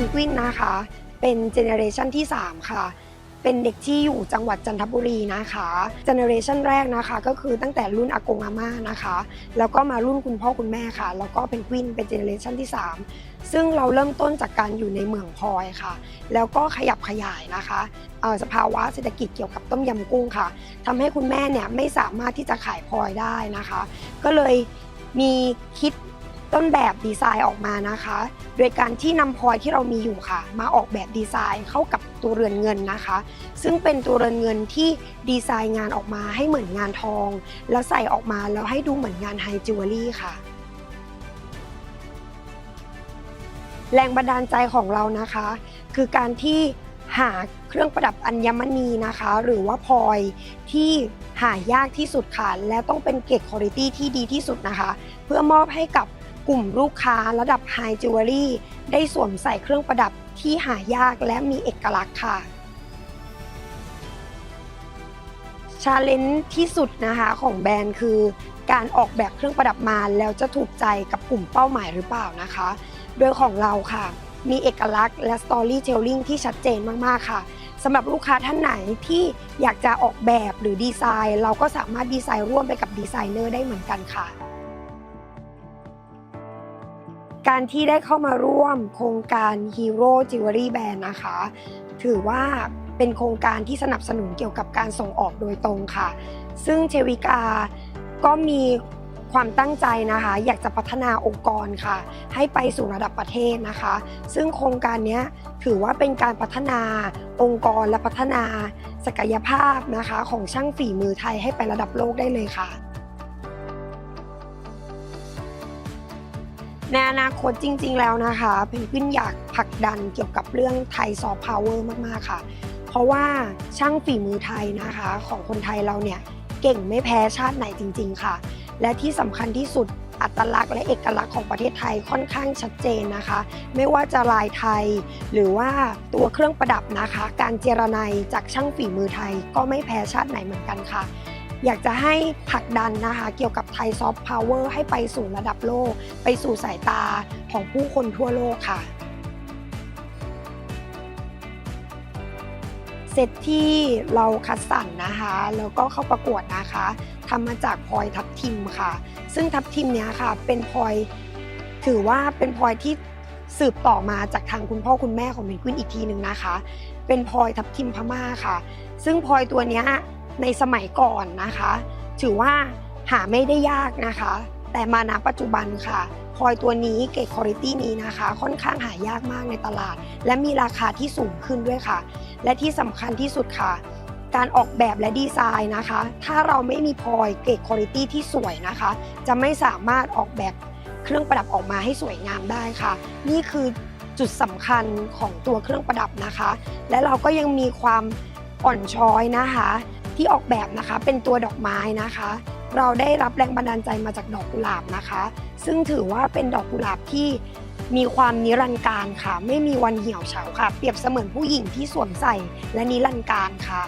นกวินนะคะ เป็นเจเนอเรชันที่ 3 ค่ะ เป็นเด็กที่อยู่จังหวัดจันทบุรีนะคะเจเนอเรชันแรกนะคะ ก็คือตั้งแต่รุ่นอากงอาม่านะคะ แล้วก็มารุ่นคุณพ่อคุณแม่ค่ะ แล้วก็เป็นกวินเป็นเจเนอเรชันที่ 3 ซึ่งเราเริ่มต้นจากการอยู่ในเมืองพลอยค่ะ แล้วก็ขยับขยายนะคะอ่อสภาวะเศรษฐกิจเกี่ยวกับต้มยำกุ้งค่ะทำให้คุณแม่เนี่ยไม่สามารถที่จะขายพลอยได้นะคะ ก็เลยมีคิด ต้นแบบดีไซน์ออกมานะคะ โดยการที่นำพลอยที่เรามีอยู่ค่ะ มาออกแบบดีไซน์เข้ากับตัวเรือนเงินนะคะ ซึ่งเป็นตัวเรือนเงินที่ดีไซน์งานออกมาให้เหมือนงานทอง แล้วใส่ออกมาแล้วให้ดูเหมือนงานไฮจิวเวลรี่ค่ะแรงบันดาลใจของเรานะคะ คือการที่หาเครื่องประดับอัญมณีนะคะ หรือว่าพลอยที่หายากที่สุดค่ะและต้องเป็นเกรดคุณภาพที่ดีที่สุดนะคะ เพื่อมอบให้กับ กลุ่มลูกค้าระดับไฮจิวเวลรี่ได้สวมใส่เครื่องประดับที่หายากและมีเอกลักษณ์ค่ะชาเลนจ์ที่สุดนะคะของแบรนด์คือการออกแบบเครื่องประดับมาแล้วจะถูกใจกับกลุ่มเป้าหมายหรือเปล่านะคะ โดยของเราค่ะ มีเอกลักษณ์และ storytelling ที่ชัดเจนมากๆค่ะสำหรับลูกค้าท่านไหนที่อยากจะออกแบบหรือดีไซน์ เราก็สามารถดีไซน์ร่วมไปกับดีไซเนอร์ได้เหมือนกันค่ะ การที่ได้เข้ามาร่วมโครงการ Hero Jewelry Band นะคะ ถือว่าเป็นโครงการที่สนับสนุนเกี่ยวกับการส่งออกโดยตรงค่ะ ซึ่งเชวิกาก็มีความตั้งใจนะคะ อยากจะพัฒนาองค์กรค่ะ ให้ไปสู่ระดับประเทศนะคะ ซึ่งโครงการนี้ถือว่าเป็นการพัฒนาองค์กรและพัฒนาศักยภาพนะคะ ของช่างฝีมือไทยให้ไประดับโลกได้เลยค่ะ ในอนาคตจริง ๆ แล้วนะคะเพนกวินอยากผลักดันเกี่ยวกับเรื่องไทยซอฟต์พาวเวอร์มากๆค่ะ เพราะว่าช่างฝีมือไทยนะคะของคนไทยเราเนี่ยเก่งไม่แพ้ชาติไหนจริง ๆ ค่ะ และที่สำคัญที่สุดอัตลักษณ์และเอกลักษณ์ของประเทศไทยค่อนข้างชัดเจนนะคะ ไม่ว่าจะลายไทย หรือว่าตัวเครื่องประดับนะคะ การเจรไนจากช่างฝีมือไทยก็ไม่แพ้ชาติไหนเหมือนกันค่ะ อยากจะให้ผลักดันนะคะ เกี่ยวกับไทยซอฟต์พาวเวอร์ให้ไปสู่ระดับโลก ไปสู่สายตาของผู้คนทั่วโลกค่ะ เซตที่เราคัดสรรนะคะ แล้วก็เข้าประกวดนะคะทำมาจากพลอยทับทิมค่ะ ซึ่งทับทิมเนี้ยค่ะ เป็นพลอยถือว่าเป็นพลอยที่สืบต่อมาจากทางคุณพ่อคุณแม่ของเพนกวินอีกทีหนึ่งนะคะ เป็นพลอยทับทิมพม่าค่ะ ซึ่งพลอยตัวเนี้ย ในสมัยก่อนนะคะ ถือว่าหาไม่ได้ยากนะคะ แต่มาณปัจจุบันค่ะพลอยตัวนี้เกรดคุณภาพนี้นะคะ ค่อนข้างหายากมากในตลาด และมีราคาที่สูงขึ้นด้วยค่ะ และที่สำคัญที่สุดค่ะ การออกแบบและดีไซน์นะคะ ถ้าเราไม่มีพลอยเกรดคุณภาพที่สวยนะคะ จะไม่สามารถออกแบบเครื่องประดับออกมาให้สวยงามได้ค่ะ นี่คือจุดสำคัญของตัวเครื่องประดับนะคะ และเราก็ยังมีความอ่อนช้อยนะคะ ที่ออกแบบนะคะเป็นตัวดอกไม้นะคะ เราได้รับแรงบันดาลใจมาจากดอกกุหลาบนะคะ ซึ่งถือว่าเป็นดอกกุหลาบที่มีความนิรันดร์การค่ะ ไม่มีวันเหี่ยวเฉาค่ะ เปรียบเสมือนผู้หญิงที่สวมใส่และนิรันดร์การค่ะ